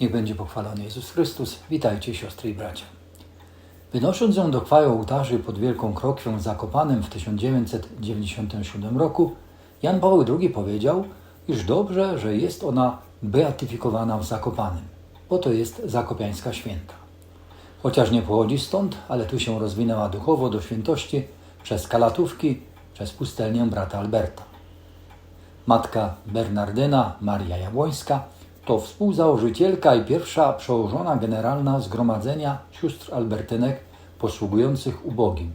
Niech będzie pochwalony Jezus Chrystus. Witajcie siostry i bracia. Wynosząc ją do chwały ołtarzy pod Wielką Krokwią w Zakopanem w 1997 roku, Jan Paweł II powiedział, iż dobrze, że jest ona beatyfikowana w Zakopanem, bo to jest zakopiańska święta. Chociaż nie pochodzi stąd, ale tu się rozwinęła duchowo do świętości przez kalatówki, przez pustelnię brata Alberta. Matka Bernardyna Maria Jabłońska to współzałożycielka i pierwsza przełożona generalna Zgromadzenia Sióstr Albertynek posługujących ubogim.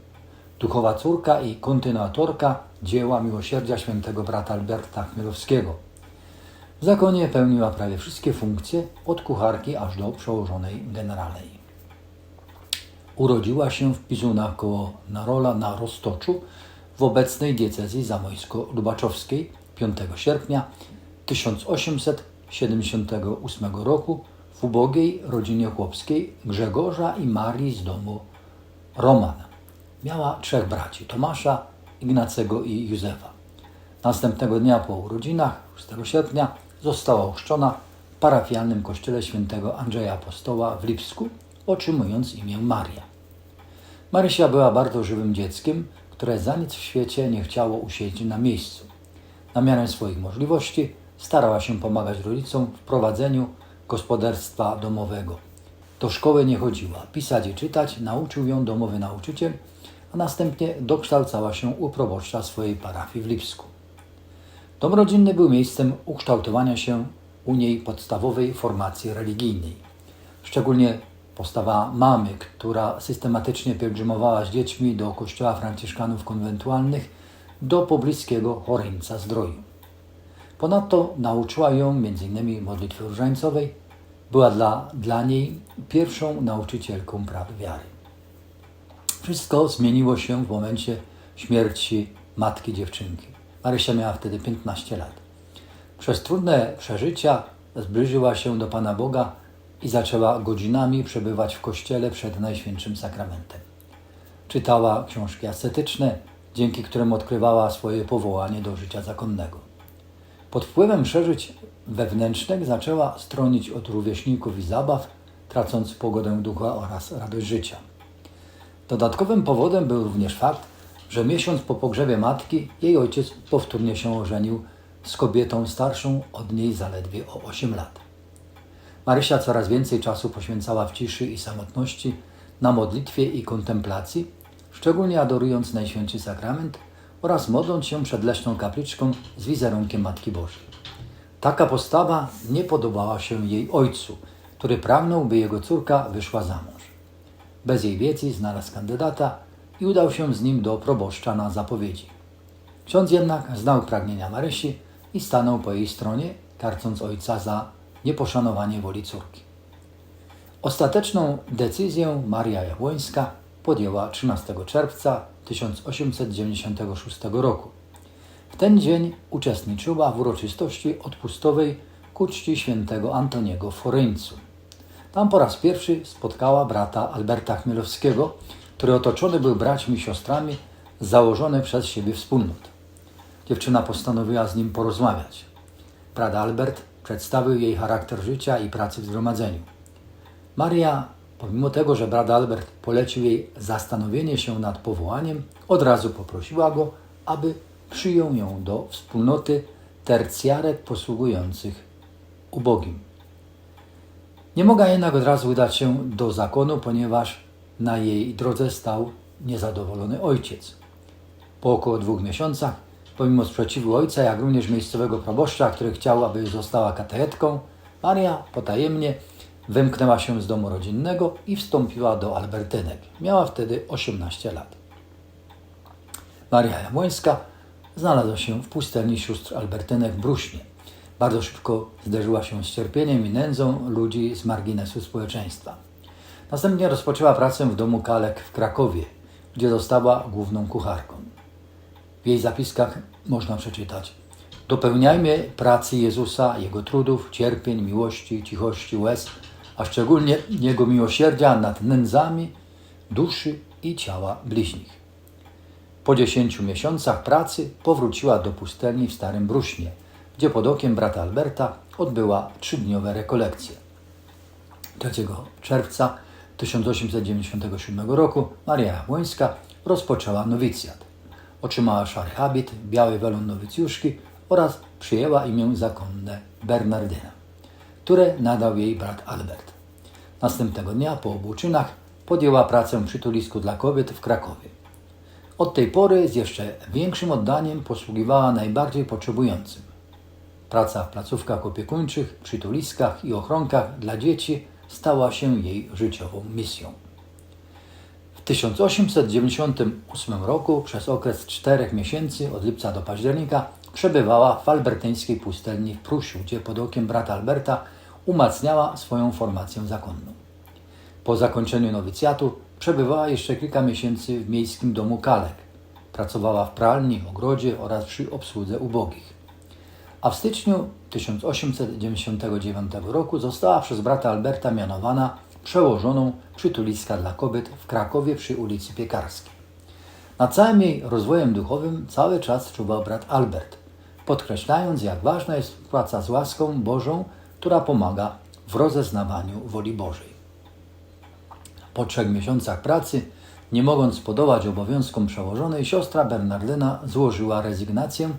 Duchowa córka i kontynuatorka dzieła miłosierdzia świętego brata Alberta Chmielowskiego. W zakonie pełniła prawie wszystkie funkcje, od kucharki aż do przełożonej generalnej. Urodziła się w Pizunach koło Narola na Roztoczu w obecnej diecezji zamojsko-lubaczowskiej 5 sierpnia 1878 roku w ubogiej rodzinie chłopskiej Grzegorza i Marii z domu Roman. Miała trzech braci, Tomasza, Ignacego i Józefa. Następnego dnia po urodzinach, 6 sierpnia, została ochrzczona w parafialnym kościele świętego Andrzeja Apostoła w Lipsku, otrzymując imię Maria. Marysia była bardzo żywym dzieckiem, które za nic w świecie nie chciało usiedzieć na miejscu. Na miarę swoich możliwości starała się pomagać rodzicom w prowadzeniu gospodarstwa domowego. Do szkoły nie chodziła. Pisać i czytać nauczył ją domowy nauczyciel, a następnie dokształcała się u proboszcza swojej parafii w Lipsku. Dom rodzinny był miejscem ukształtowania się u niej podstawowej formacji religijnej. Szczególnie postawa mamy, która systematycznie pielgrzymowała z dziećmi do kościoła franciszkanów konwentualnych do pobliskiego Choryńca Zdroju. Ponadto nauczyła ją m.in. modlitwy różańcowej, była dla, dla niej pierwszą nauczycielką praw wiary. Wszystko zmieniło się w momencie śmierci matki dziewczynki. Marysia miała wtedy 15 lat. Przez trudne przeżycia zbliżyła się do Pana Boga i zaczęła godzinami przebywać w kościele przed Najświętszym Sakramentem. Czytała książki ascetyczne, dzięki którym odkrywała swoje powołanie do życia zakonnego. Pod wpływem przeżyć wewnętrznych zaczęła stronić od rówieśników i zabaw, tracąc pogodę ducha oraz radość życia. Dodatkowym powodem był również fakt, że miesiąc po pogrzebie matki jej ojciec powtórnie się ożenił z kobietą starszą od niej zaledwie o 8 lat. Marysia coraz więcej czasu poświęcała w ciszy i samotności na modlitwie i kontemplacji, szczególnie adorując Najświętszy Sakrament oraz modląc się przed leśną kapliczką z wizerunkiem Matki Bożej. Taka postawa nie podobała się jej ojcu, który pragnął, by jego córka wyszła za mąż. Bez jej wiedzy znalazł kandydata i udał się z nim do proboszcza na zapowiedzi. Ksiądz jednak znał pragnienia Marysi i stanął po jej stronie, karcąc ojca za nieposzanowanie woli córki. Ostateczną decyzję Maria Jabłońska podjęła 13 czerwca 1896 roku. W ten dzień uczestniczyła w uroczystości odpustowej ku czci świętego Antoniego w Foryńcu. Tam po raz pierwszy spotkała brata Alberta Chmielowskiego, który otoczony był braćmi i siostrami założone przez siebie wspólnot. Dziewczyna postanowiła z nim porozmawiać. Brat Albert przedstawił jej charakter życia i pracy w zgromadzeniu. Maria, pomimo tego, że brat Albert polecił jej zastanowienie się nad powołaniem, od razu poprosiła go, aby przyjął ją do wspólnoty tercjarek posługujących ubogim. Nie mogła jednak od razu udać się do zakonu, ponieważ na jej drodze stał niezadowolony ojciec. Po około dwóch miesiącach, pomimo sprzeciwu ojca, jak również miejscowego proboszcza, który chciał, aby została katechetką, Maria potajemnie wymknęła się z domu rodzinnego i wstąpiła do Albertynek. Miała wtedy 18 lat. Maria Jabłońska znalazła się w pustelni sióstr Albertynek w Bruśnie. Bardzo szybko zderzyła się z cierpieniem i nędzą ludzi z marginesu społeczeństwa. Następnie rozpoczęła pracę w domu Kalek w Krakowie, gdzie została główną kucharką. W jej zapiskach można przeczytać Dopełniajmy pracy Jezusa, Jego trudów, cierpień, miłości, cichości, łez, a szczególnie Jego miłosierdzia nad nędzami duszy i ciała bliźnich. Po dziesięciu miesiącach pracy powróciła do pustelni w Starym Bruśnie, gdzie pod okiem brata Alberta odbyła trzydniowe rekolekcje. 3 czerwca 1897 roku Maria Jabłońska rozpoczęła nowicjat. Otrzymała szary habit, biały welon nowicjuszki oraz przyjęła imię zakonne Bernardyna, które nadał jej brat Albert. Następnego dnia po obu czynach podjęła pracę przy tulisku dla kobiet w Krakowie. Od tej pory z jeszcze większym oddaniem posługiwała najbardziej potrzebującym. Praca w placówkach opiekuńczych, przytuliskach i ochronkach dla dzieci stała się jej życiową misją. W 1898 roku przez okres czterech miesięcy od lipca do października przebywała w albertyńskiej pustelni w Prusiu, gdzie pod okiem brata Alberta umacniała swoją formację zakonną. Po zakończeniu nowicjatu przebywała jeszcze kilka miesięcy w miejskim domu Kalek. Pracowała w pralni, ogrodzie oraz przy obsłudze ubogich. A w styczniu 1899 roku została przez brata Alberta mianowana przełożoną przytuliska dla kobiet w Krakowie przy ulicy Piekarskiej. Nad całym jej rozwojem duchowym cały czas czuwał brat Albert, podkreślając, jak ważna jest praca z łaską Bożą, która pomaga w rozeznawaniu woli Bożej. Po trzech miesiącach pracy, nie mogąc podołać obowiązkom przełożonej, siostra Bernardyna złożyła rezygnację,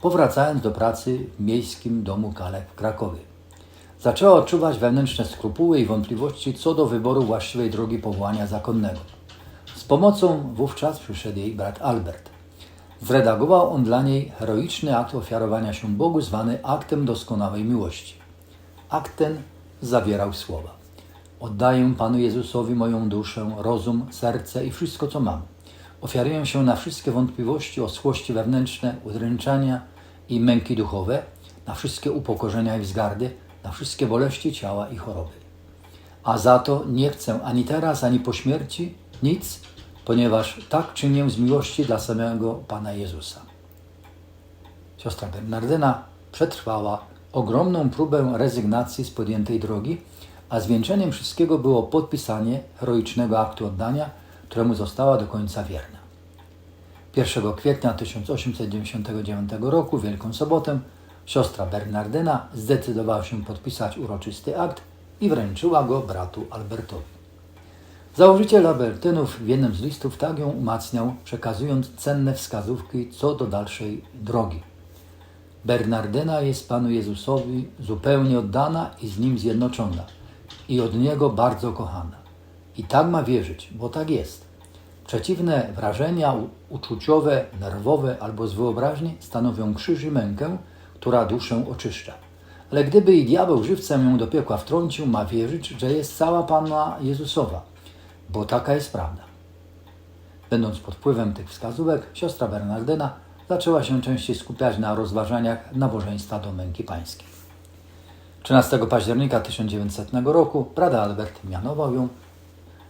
powracając do pracy w miejskim domu Kalek w Krakowie. Zaczęła odczuwać wewnętrzne skrupuły i wątpliwości co do wyboru właściwej drogi powołania zakonnego. Z pomocą wówczas przyszedł jej brat Albert. Zredagował on dla niej heroiczny akt ofiarowania się Bogu, zwany aktem doskonałej miłości. Akt ten zawierał słowa: Oddaję Panu Jezusowi moją duszę, rozum, serce i wszystko, co mam. Ofiaruję się na wszystkie wątpliwości, oschłości wewnętrzne, udręczania i męki duchowe, na wszystkie upokorzenia i wzgardy, na wszystkie boleści ciała i choroby. A za to nie chcę ani teraz, ani po śmierci nic, ponieważ tak czynię z miłości dla samego Pana Jezusa. Siostra Bernardyna przetrwała ogromną próbę rezygnacji z podjętej drogi, a zwieńczeniem wszystkiego było podpisanie heroicznego aktu oddania, któremu została do końca wierna. 1 kwietnia 1899 roku, Wielką Sobotę, siostra Bernardyna zdecydowała się podpisać uroczysty akt i wręczyła go bratu Albertowi. Założyciel Albertynów w jednym z listów tak ją umacniał, przekazując cenne wskazówki co do dalszej drogi. Bernardyna jest Panu Jezusowi zupełnie oddana i z Nim zjednoczona i od Niego bardzo kochana. I tak ma wierzyć, bo tak jest. Przeciwne wrażenia uczuciowe, nerwowe albo z wyobraźni stanowią krzyż i mękę, która duszę oczyszcza. Ale gdyby i diabeł żywcem ją do piekła wtrącił, ma wierzyć, że jest cała Panna Jezusowa, bo taka jest prawda. Będąc pod wpływem tych wskazówek, siostra Bernardyna zaczęła się częściej skupiać na rozważaniach nabożeństwa do męki pańskiej. 13 października 1900 roku Prada Albert mianował ją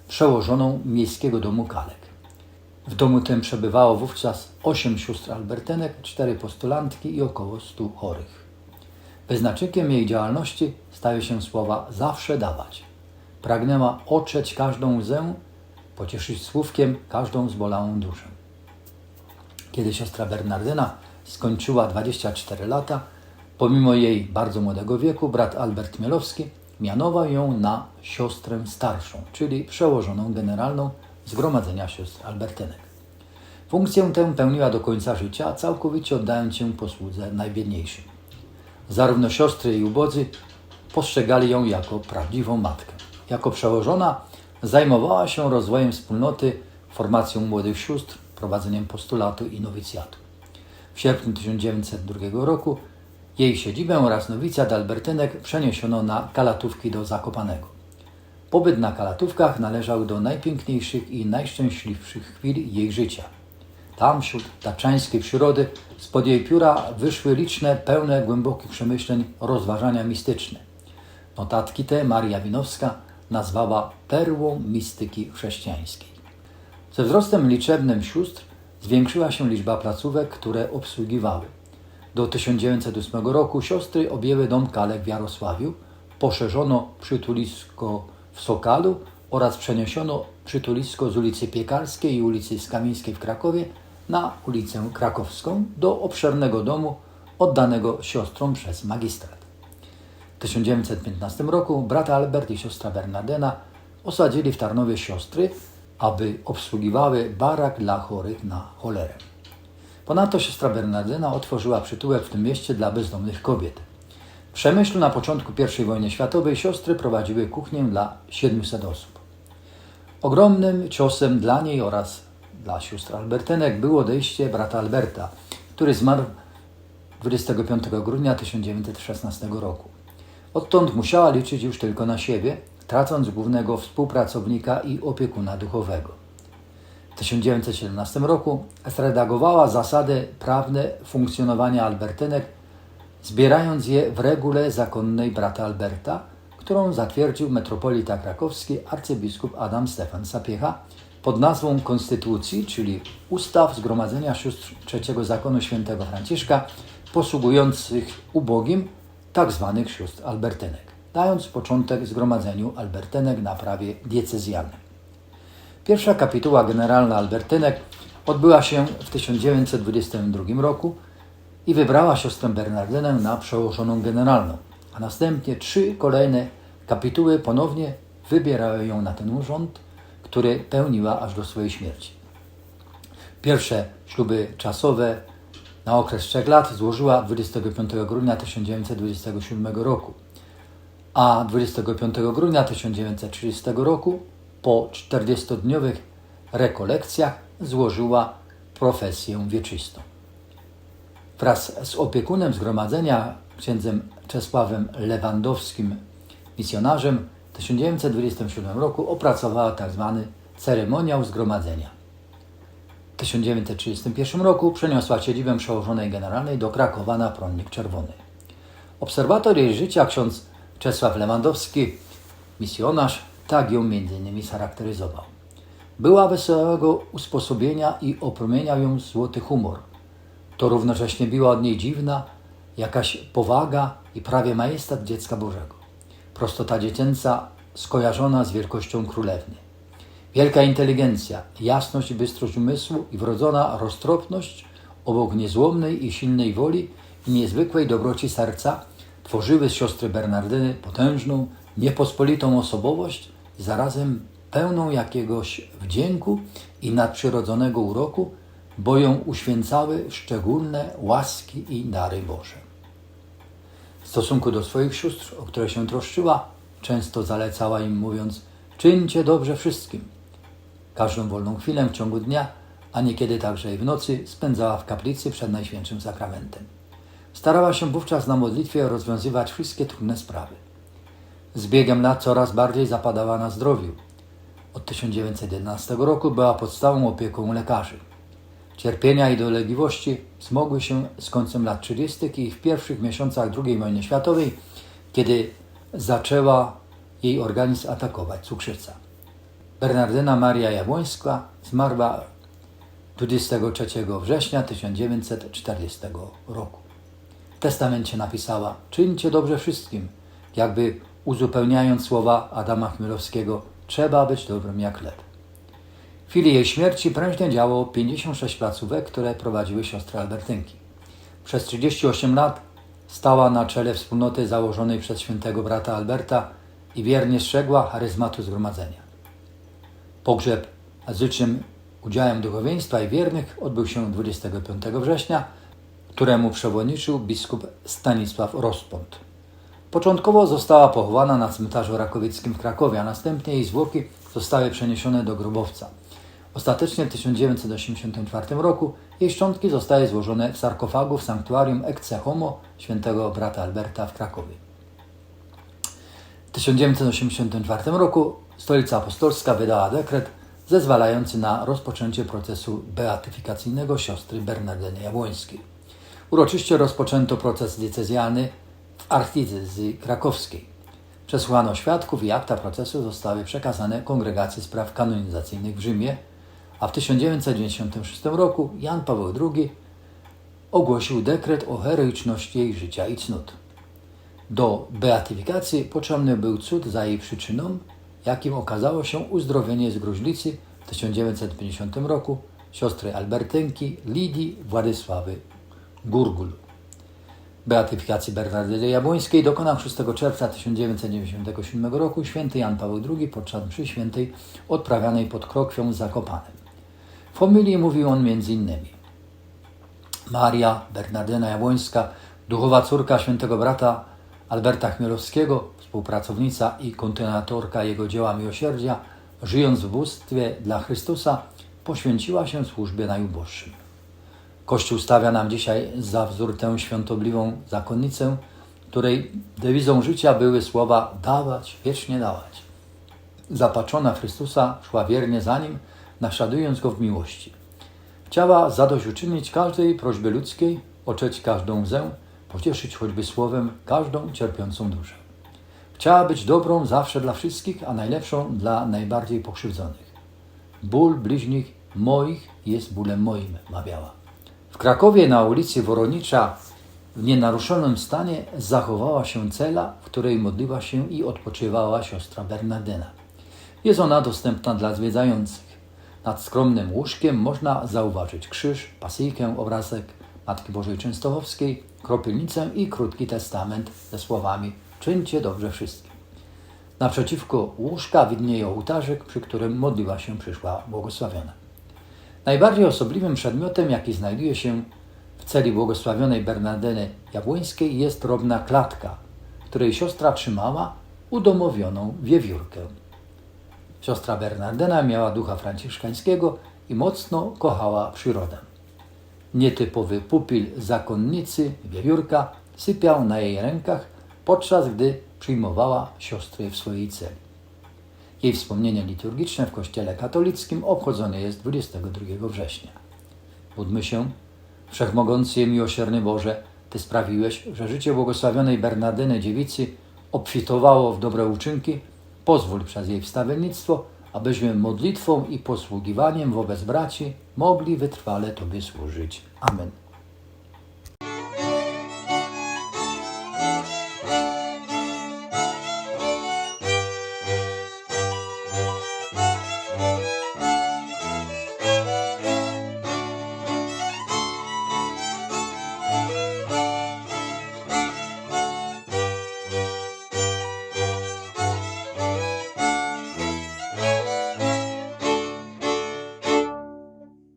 przełożoną miejskiego domu Kalek. W domu tym przebywało wówczas osiem sióstr albertenek, cztery postulantki i około stu chorych. Wyznacznikiem jej działalności stały się słowa zawsze dawać. Pragnęła otrzeć każdą łzę, pocieszyć słówkiem każdą zbolałą duszę. Kiedy siostra Bernardyna skończyła 24 lata, pomimo jej bardzo młodego wieku, brat Albert Mielowski mianował ją na siostrę starszą, czyli przełożoną generalną Zgromadzenia Sióstr Albertynek. Funkcję tę pełniła do końca życia, całkowicie oddając się posłudze najbiedniejszym. Zarówno siostry i ubodzy postrzegali ją jako prawdziwą matkę. Jako przełożona zajmowała się rozwojem wspólnoty, formacją młodych sióstr, prowadzeniem postulatu i nowicjatu. W sierpniu 1902 roku jej siedzibę oraz nowicjat Albertynek przeniesiono na Kalatówki do Zakopanego. Pobyt na Kalatówkach należał do najpiękniejszych i najszczęśliwszych chwil jej życia. Tam, wśród taczańskiej przyrody, spod jej pióra wyszły liczne, pełne głębokich przemyśleń rozważania mistyczne. Notatki te Maria Winowska nazwała perłą mistyki chrześcijańskiej. Ze wzrostem liczebnym sióstr zwiększyła się liczba placówek, które obsługiwały. Do 1908 roku siostry objęły dom Kalek w Jarosławiu, poszerzono przytulisko w Sokalu oraz przeniesiono przytulisko z ulicy Piekarskiej i ulicy Skamińskiej w Krakowie na ulicę Krakowską do obszernego domu oddanego siostrom przez magistrat. W 1915 roku brat Albert i siostra Bernardyna osadzili w Tarnowie siostry, aby obsługiwały barak dla chorych na cholerę. Ponadto siostra Bernardyna otworzyła przytułek w tym mieście dla bezdomnych kobiet. W Przemyślu na początku I wojny światowej siostry prowadziły kuchnię dla 700 osób. Ogromnym ciosem dla niej oraz dla sióstr Albertynek było odejście brata Alberta, który zmarł 25 grudnia 1916 roku. Odtąd musiała liczyć już tylko na siebie, tracąc głównego współpracownika i opiekuna duchowego. W 1917 roku zredagowała zasady prawne funkcjonowania Albertynek, zbierając je w regule zakonnej brata Alberta, którą zatwierdził metropolita krakowski arcybiskup Adam Stefan Sapiecha pod nazwą Konstytucji, czyli Ustaw Zgromadzenia Sióstr Trzeciego Zakonu Świętego Franciszka, posługujących ubogim tzw. sióstr albertynek, dając początek zgromadzeniu albertynek na prawie diecezjalnym. Pierwsza kapituła generalna albertynek odbyła się w 1922 roku i wybrała siostrę Bernardynę na przełożoną generalną, a następnie trzy kolejne kapituły ponownie wybierały ją na ten urząd, który pełniła aż do swojej śmierci. Pierwsze śluby czasowe na okres trzech lat złożyła 25 grudnia 1927 roku, a 25 grudnia 1930 roku po 40-dniowych rekolekcjach złożyła profesję wieczystą. Wraz z opiekunem zgromadzenia, księdzem Czesławem Lewandowskim, misjonarzem, w 1927 roku opracowała tzw. ceremoniał zgromadzenia. W 1931 roku przeniosła siedzibę przełożonej generalnej do Krakowa na Prądnik Czerwony. Obserwator jej życia, ksiądz Czesław Lewandowski, misjonarz, tak ją m.in. charakteryzował. Była wesołego usposobienia i opromieniał ją złoty humor. To równocześnie biła od niej dziwna, jakaś powaga i prawie majestat dziecka Bożego. Prostota dziecięca skojarzona z wielkością królewny. Wielka inteligencja, jasność i bystrość umysłu i wrodzona roztropność obok niezłomnej i silnej woli i niezwykłej dobroci serca tworzyły z siostry Bernardyny potężną, niepospolitą osobowość zarazem pełną jakiegoś wdzięku i nadprzyrodzonego uroku, bo ją uświęcały szczególne łaski i dary Boże. W stosunku do swoich sióstr, o które się troszczyła, często zalecała im mówiąc: Czyńcie dobrze wszystkim. Każdą wolną chwilę w ciągu dnia, a niekiedy także i w nocy, spędzała w kaplicy przed Najświętszym Sakramentem. Starała się wówczas na modlitwie rozwiązywać wszystkie trudne sprawy. Z biegiem lat coraz bardziej zapadała na zdrowiu. Od 1911 roku była podstawą opieką lekarzy. Cierpienia i dolegliwości zmogły się z końcem lat 30. i w pierwszych miesiącach II wojny światowej, kiedy zaczęła jej organizm atakować cukrzyca. Bernardyna Maria Jabłońska zmarła 23 września 1940 roku. Testamencie napisała: Czyńcie dobrze wszystkim, jakby uzupełniając słowa Adama Chmielowskiego: Trzeba być dobrym jak chleb. W chwili jej śmierci prężnie działało 56 placówek, które prowadziły siostry Albertynki. Przez 38 lat stała na czele wspólnoty założonej przez świętego brata Alberta i wiernie strzegła charyzmatu zgromadzenia. Pogrzeb z licznym udziałem duchowieństwa i wiernych odbył się 25 września, któremu przewodniczył biskup Stanisław Rozpont. Początkowo została pochowana na cmentarzu rakowieckim w Krakowie, a następnie jej zwłoki zostały przeniesione do grobowca. Ostatecznie w 1984 roku jej szczątki zostały złożone w sarkofagu w sanktuarium Ecce Homo świętego brata Alberta w Krakowie. W 1984 roku Stolica Apostolska wydała dekret zezwalający na rozpoczęcie procesu beatyfikacyjnego siostry Bernardyny Jabłońskiej. Uroczyście rozpoczęto proces diecezjalny w archidiecezji krakowskiej. Przesłuchano świadków i akta procesu zostały przekazane Kongregacji Spraw Kanonizacyjnych w Rzymie, a w 1996 roku Jan Paweł II ogłosił dekret o heroiczności jej życia i cnót. Do beatyfikacji potrzebny był cud za jej przyczyną, jakim okazało się uzdrowienie z gruźlicy w 1950 roku siostry Albertynki Lidii Władysławy Gurgul. Beatyfikacji Bernardy Jabłońskiej dokonał 6 czerwca 1997 roku święty Jan Paweł II podczas mszy świętej odprawianej pod Krokwią Zakopanem. W homilii mówił on m.in. Maria Bernardyna Jabłońska, duchowa córka świętego brata Alberta Chmielowskiego, współpracownica i kontynuatorka jego dzieła miłosierdzia, żyjąc w bóstwie dla Chrystusa, poświęciła się służbie najuboższym. Kościół stawia nam dzisiaj za wzór tę świątobliwą zakonnicę, której dewizą życia były słowa dawać, wiecznie dawać. Zapatrzona Chrystusa szła wiernie za Nim, naśladując Go w miłości. Chciała zadośćuczynić każdej prośbie ludzkiej, oczeć każdą łzę, pocieszyć choćby słowem każdą cierpiącą duszę. Chciała być dobrą zawsze dla wszystkich, a najlepszą dla najbardziej pokrzywdzonych. Ból bliźnich moich jest bólem moim, mawiała. W Krakowie na ulicy Woronicza w nienaruszonym stanie zachowała się cela, w której modliła się i odpoczywała siostra Bernardyna. Jest ona dostępna dla zwiedzających. Nad skromnym łóżkiem można zauważyć krzyż, pasyjkę, obrazek Matki Bożej Częstochowskiej, kropielnicę i krótki testament ze słowami Czyńcie dobrze wszystkim. Naprzeciwko łóżka widnieje ołtarzyk, przy którym modliła się przyszła błogosławiona. Najbardziej osobliwym przedmiotem, jaki znajduje się w celi błogosławionej Bernardyny Jabłońskiej jest drobna klatka, której siostra trzymała udomowioną wiewiórkę. Siostra Bernardyna miała ducha franciszkańskiego i mocno kochała przyrodę. Nietypowy pupil zakonnicy, wiewiórka, sypiał na jej rękach, podczas gdy przyjmowała siostry w swojej celi. Jej wspomnienie liturgiczne w Kościele katolickim obchodzone jest 22 września. Módlmy się, Wszechmogący miłosierny Boże, Ty sprawiłeś, że życie błogosławionej Bernardyny Dziewicy obfitowało w dobre uczynki. Pozwól przez jej wstawiennictwo, abyśmy modlitwą i posługiwaniem wobec braci mogli wytrwale Tobie służyć. Amen.